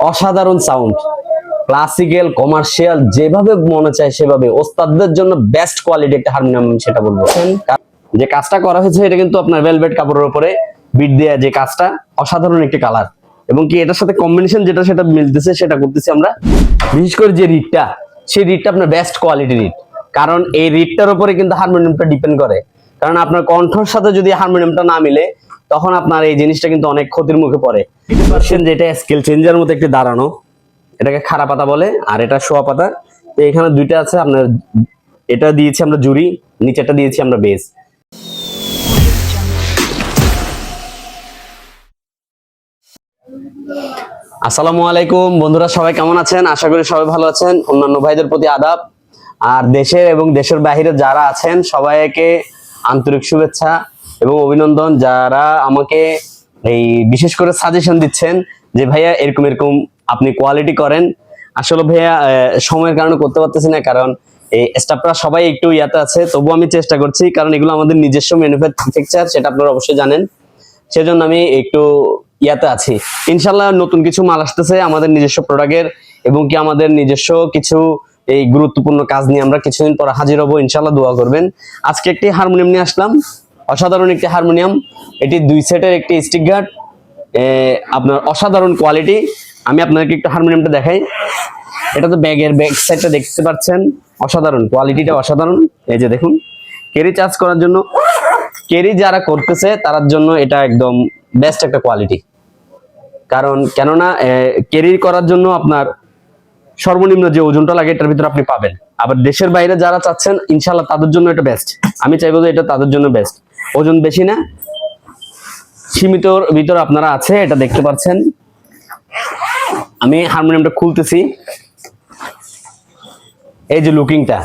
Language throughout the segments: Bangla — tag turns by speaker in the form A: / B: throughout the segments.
A: অসাধারণ সাউন্ড ক্লাসিক্যাল কমার্শিয়াল যেভাবে মনে চায় সেভাবে। ওস্তাদদের জন্য বেস্ট কোয়ালিটি একটা হারমোনিয়াম সেটা বলব। যে কাজটা করা হয়েছে, এটা কিন্তু আপনার ভেলভেট কাপড়ের উপরে বিট দেয়া যে কাজটা, অসাধারণ একটি কালার এবং কি এটার সাথে কম্বিনেশন যেটা সেটা মিলতেছে, সেটা করতেছি আমরা। বিশেষ করে যে রিটটা সেই রিটটা আপনার বেস্ট কোয়ালিটি রিট কারণ এই রিটটার উপরে কিন্তু হারমোনিয়ামটা ডিপেন্ড করে। কারণ আপনার কণ্ঠর সাথে যদি হারমোনিয়ামটা না মিলে তখন আপনার এই জিনিসটা কিন্তু অনেক ক্ষতির মুখে পড়ে। পার্সেন্ট যেটা স্কেল চেঞ্জার মতো একটি দাঁড়ানো। এটাকে খাড়া পাতা বলে, আর এটা শোয়া পাতা। তো এখানে দুইটা আছে, আপনার এটা দিয়েছি আমরা জুরি নিচেটা দিয়েছি আমরা বেস আসসালামু আলাইকুম, বন্ধুরা সবাই কেমন আছেন? আশা করি সবাই ভালো আছেন। অন্যান্য ভাইদের প্রতি আদাব। আর দেশের এবং দেশের বাহিরে যারা আছেন, সবাইকে আন্তরিক শুভেচ্ছা। এবং অভিনন্দন যারা আমাকে এই বিশেষ করে সাজেশন দিচ্ছেন যে, ভাইয়া, এরকম এরকম আপনি কোয়ালিটি করেন। আসলে ভাইয়া সময়ের কারণে করতে পারতেছি না, কারণ এই স্টাফরা সবাই একটু ইয়াতে আছে। তবু আমি চেষ্টা করছি, কারণ এগুলো আমাদের নিজস্ব ম্যানুফ্যাকচার সেটা আপনারা অবশ্যই জানেন। সেজন্য আমি একটু ইয়াতে আছি। ইনশাল্লাহ নতুন কিছু মাল আসতেছে আমাদের নিজস্ব প্রোডাক্টের এবং কি আমাদের নিজস্ব কিছু এই গুরুত্বপূর্ণ কাজ নিয়ে আমরা কিছুদিন পর হাজির হব। ইনশাল্লাহ দোয়া করবেন। আজকে একটি হারমোনিয়াম নিয়ে আসলাম। অসাধারণ একটি হারমোনিয়াম। এটি দুই সেটের একটি স্টিক গার্ড আপনার অসাধারণ কোয়ালিটি। আমি আপনাদেরকে একটু হারমোনিয়ামটা দেখাই। এটা তো ব্যাগের ব্যাগ সাইডটা দেখতে পাচ্ছেন। অসাধারণ কোয়ালিটিটা অসাধারণ। এই যে দেখুন ক্যারি চার্জ করার জন্য ক্যারি যারা করতেছে, তার জন্য এটা একদম বেস্ট একটা কোয়ালিটি। কারণ কেননা ক্যারি করার জন্য আপনার সর্বনিম্ন যে ওজনটা লাগে, এটার ভিতরে আপনি পাবেন। আবার দেশের বাইরে যারা চাচ্ছেন ইনশাল্লাহ তাদের জন্য এটা বেস্ট আমি চাইব যে এটা তাদের জন্য বেস্ট ওজন বেশি না। সীমিতর ভিতরে আপনারা আছে, এটা দেখতে পাচ্ছেন। আমি হারমোনিয়ামটা খুলতেছি। এই যে লুকিংটা,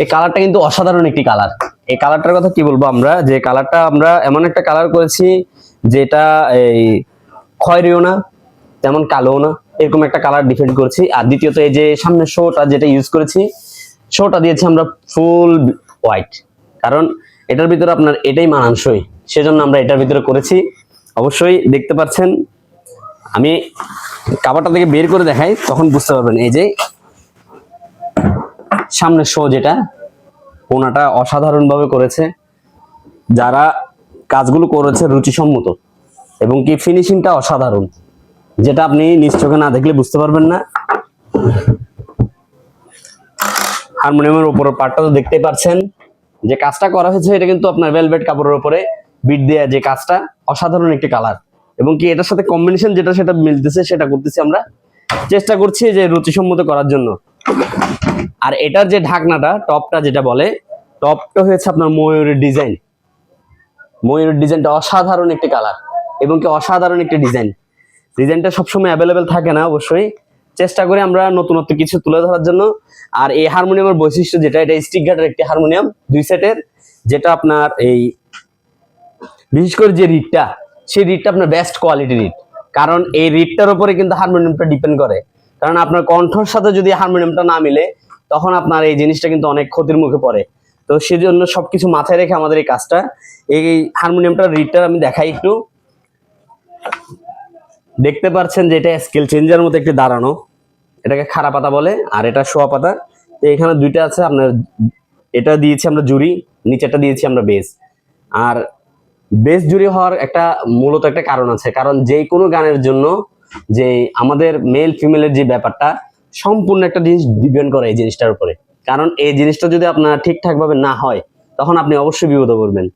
A: এই কালারটা কিন্তু অসাধারণ একটি কালার। এই কালারটার কথা কি বলব আমরা? যে কালারটা আমরা এমন একটা কালার করেছি, যেটা এই খয়েরিও না, তেমন কালোও না, এরকম একটা কালার ডিফেন্ড করছি। আর দ্বিতীয়ত এই যে সামনের শোটা যেটা ইউজ করেছি, শোটা দিয়েছি আমরা ফুল হোয়াইট কারণ এটার ভিতরে আপনার এটাই মানানসই। সেজন্য আমরা এটার ভিতরে করেছি। অবশ্যই দেখতে পাচ্ছেন, আমি কাবারটা থেকে বের করে দেখাই, তখন বুঝতে পারবেন এই যে সামনের শো যেটা, ওনাটা অসাধারণভাবে করেছে। যারা কাজগুলো করেছে রুচিসম্মত এবং কি ফিনিশিংটা অসাধারণ, যেটা আপনি নিজ না দেখলে বুঝতে পারবেন না। হারমোনিয়ামের উপরের পার্টটা তো দেখতেই পাচ্ছেন। যে কাজটা করা হয়েছে, এটা কিন্তু আপনার ভেলভেট কাপড়ের উপরে বিট দেয়া যে কাজটা, অসাধারণ একটি কালার এবং কি এটার সাথে কম্বিনেশন যেটা সেটা মিলতেছে, সেটা করতেছি আমরা। চেষ্টা করছি যে রুচিসম্মত করার জন্য। আর এটার যে ঢাকনাটা, টপটা যেটা বলে, টপটা হয়েছে আপনার ময়ূরের ডিজাইন ময়ূরের ডিজাইনটা অসাধারণ একটি কালার এবং কি অসাধারণ একটি ডিজাইন ডিজাইনটা সবসময় অ্যাভেলেবেল থাকে না, অবশ্যই। চেষ্টা করি আমরা নতুনত্ব কিছু তুলে ধরার জন্য। আর এই হারমোনিয়ামের বৈশিষ্ট্য যেটা, এটা স্টিক গার্ডের একটি হারমোনিয়াম, দুই সেটের, যেটা আপনার এই বিশেষ করে যে রিটটা সেই রিটটা আপনার বেস্ট কোয়ালিটি রিট কারণ এই রিটটার উপরে কিন্তু হারমোনিয়ামটা ডিপেন্ড করে। কারণ আপনার কণ্ঠর সাথে যদি হারমোনিয়ামটা না মিলে, তখন আপনার এই জিনিসটা কিন্তু অনেক ক্ষতির মুখে পড়ে। তো সেজন্য সবকিছু মাথায় রেখে আমাদের এই কাজটা, এই হারমোনিয়ামটার রিটটার আমি দেখাই একটু। দেখতে পাচ্ছেন যে এটা স্কেল চেঞ্জার মতো একটি দাঁড়ানো। এটাকে খাড়া পাতা বলে, আর এটা শোয়া পাতা। তো এখানে দুইটা আছে, আপনার এটা দিয়েছি আমরা জুরি নিচেটা দিয়েছি আমরা বেস আর বেস জুড়ি হওয়ার একটা মূলত একটা কারণ আছে, কারণ যে কোনো গানের জন্য যে আমাদের মেল ফিমেলের যে ব্যাপারটা, সম্পূর্ণ একটা জিনিস ডিপেন্ড করে এই জিনিসটার উপরে। কারণ এই জিনিসটা যদি আপনার ঠিকঠাকভাবে না হয়, তখন আপনি অবশ্যই বিপদে পড়বেন।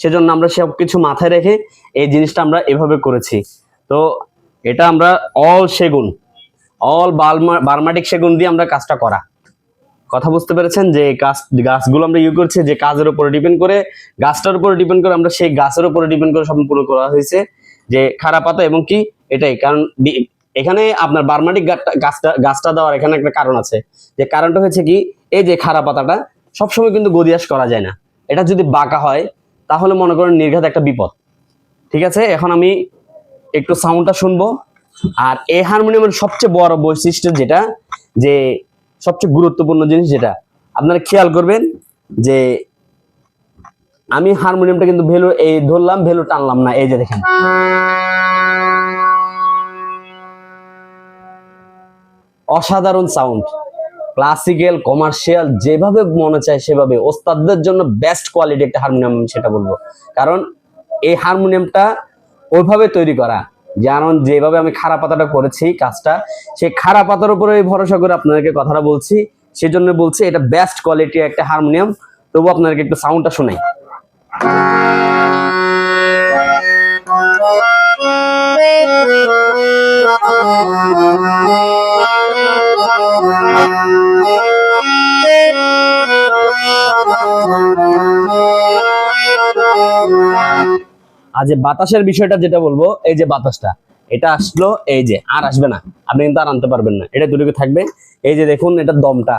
A: সেজন্য আমরা সব কিছু মাথায় রেখে এই জিনিসটা আমরা এভাবে করেছি। তো এটা আমরা অল সেগুন অল বার্মা বার্মাটিক সেগুন দিয়ে আমরা কাজটা করা। কথা বুঝতে পেরেছেন? যে গাছ গাছগুলো আমরা ইউ করছি, যে কাজের উপরে ডিপেন্ড করে, গাছটার উপরে ডিপেন্ড করে আমরা সেই গাছের উপরে ডিপেন্ড করে সম্পূর্ণ করা হয়েছে। যে খারাপ পাতা এবং কি? এটাই। কারণ এখানে আপনার বার্মাটিক গাছটা- গাছটা দেওয়ার এখানে একটা কারণ আছে। যে কারণটা হচ্ছে কি? এই যে খারাপ পাতাটা, সবসময় কিন্তু গদিয়াস করা যায় না। এটা যদি বাঁকা হয়, তাহলে মনে করেন নির্ঘাত একটা বিপদ। ঠিক আছে? এখন আমি একটু সাউন্ডটা শুনব। আর এই হারমোনিয়ামের সবচেয়ে বড় বৈশিষ্ট্য যেটা, যে সবচেয়ে গুরুত্বপূর্ণ জিনিস যেটা, আপনারা খেয়াল করবেন যে আমি হারমোনিয়ামটা কিন্তু ভেলু এই ধরলাম ভ্যালু টানলাম না, এই যে দেখেন। অসাধারণ সাউন্ড ক্লাসিক্যাল কমার্শিয়াল যেভাবে মনে চায় সেভাবে। ওস্তাদদের জন্য বেস্ট কোয়ালিটি একটা হারমোনিয়াম সেটা বলব। কারণ এই হারমোনিয়ামটা ওইভাবে তৈরি করা। যেমন যেভাবে আমি খারাপ পাতাটা করেছি কাজটা, সেই খারাপ পাতার উপরে ভরসা করে আপনাদেরকে কথাটা বলছি। সেজন্য বলছি, এটা বেস্ট কোয়ালিটি একটা হারমোনিয়াম। তবু আপনাদেরকে একটু সাউন্ডটা শোনাই। আর যে বাতাসের বিষয়টা যেটা বলব, এই যে বাতাসটা, এটা আসলো এই যে, আর আসবে না। আপনি কিন্তু আর আনতে পারবেন না। এটা দুটোকে থাকবে। এই যে দেখুন, এটা দমটা।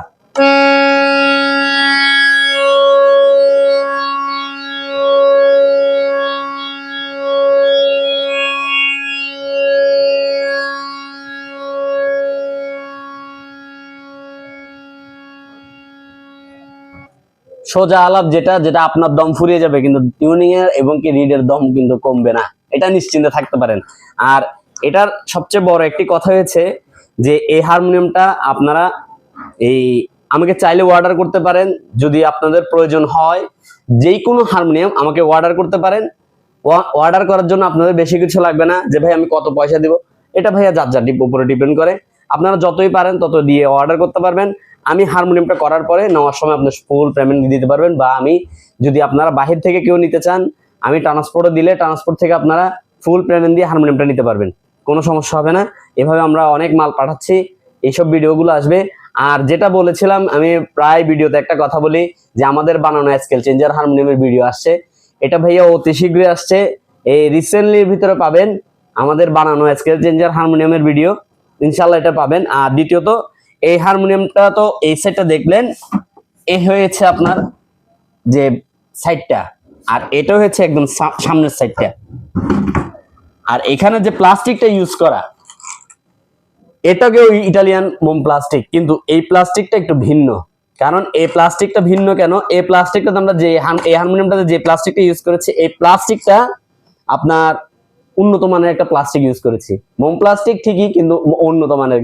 A: সোজা আলাপ যেটা যেটা আপনার দম ফুরিয়ে যাবে কিন্তু টিউনিং এর এবং কি রিডের দম কিন্তু কমবে না। এটা নিশ্চিন্তে থাকতে পারেন। আর এটার সবচেয়ে বড় একটি কথা হয়েছে যে, এই হারমোনিয়ামটা আপনারা এই, আমাকে চাইলে অর্ডার করতে পারেন, যদি আপনাদের প্রয়োজন হয়। যেই কোনো হারমোনিয়াম আমাকে অর্ডার করতে পারেন। অর্ডার করার জন্য আপনাদের বেশি কিছু লাগবে না যে, ভাই, আমি কত পয়সা দিব? এটা ভাইয়া যার যার উপরে ডিপেন্ড করে। আপনারা যতই পারেন, তত দিয়ে অর্ডার করতে পারবেন। আমি হারমোনিয়ামটা করার পরে নেওয়ার সময় আপনি ফুল পেমেন্ট দিতে পারবেন বা আমি যদি আপনারা বাহির থেকে কেউ নিতে চান, আমি ট্রান্সপোর্টে দিলে ট্রান্সপোর্ট থেকে আপনারা ফুল পেমেন্ট দিয়ে হারমোনিয়ামটা নিতে পারবেন। কোনো সমস্যা হবে না। এভাবে আমরা অনেক মাল পাঠাচ্ছি। এইসব ভিডিওগুলো আসবে। আর যেটা বলেছিলাম, আমি প্রায় ভিডিওতে একটা কথা বলি যে আমাদের বানানো স্কেল চেঞ্জার হারমোনিয়ামের ভিডিও আসছে। এটা ভাইয়া অতি শীঘ্রই আসছে। এই রিসেন্টলির ভিতরে পাবেন আমাদের বানানো স্কেল চেঞ্জার হারমোনিয়ামের ভিডিও ইনশাল্লাহ এটা পাবেন। আর দ্বিতীয়ত এই হারমোনিয়ামটা তো এই সাইডটা দেখলেন, এ হয়েছে আপনার যে সাইডটা আর এটা হয়েছে একদম সামনের সাইডটা আর এখানে যে প্লাস্টিকটা ইউজ করা, এটাকেও ইটালিয়ান মোম প্লাস্টিক কিন্তু এই প্লাস্টিকটা একটু ভিন্ন। কারণ এই প্লাস্টিকটা ভিন্ন কেন? এই প্লাস্টিকটা আমরা যে এই হারমোনিয়ামটাতে যে প্লাস্টিকটা ইউজ করেছি, এই প্লাস্টিকটা আপনার উন্নত মানের একটা প্লাস্টিক ইউজ করেছি। মোম প্লাস্টিক ঠিকই, কিন্তু উন্নত মানের।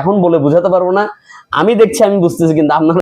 A: এখন বলে বোঝাতে পারব না। আমি দেখছি, আমি বুঝতেছি, কিন্তু আপনারা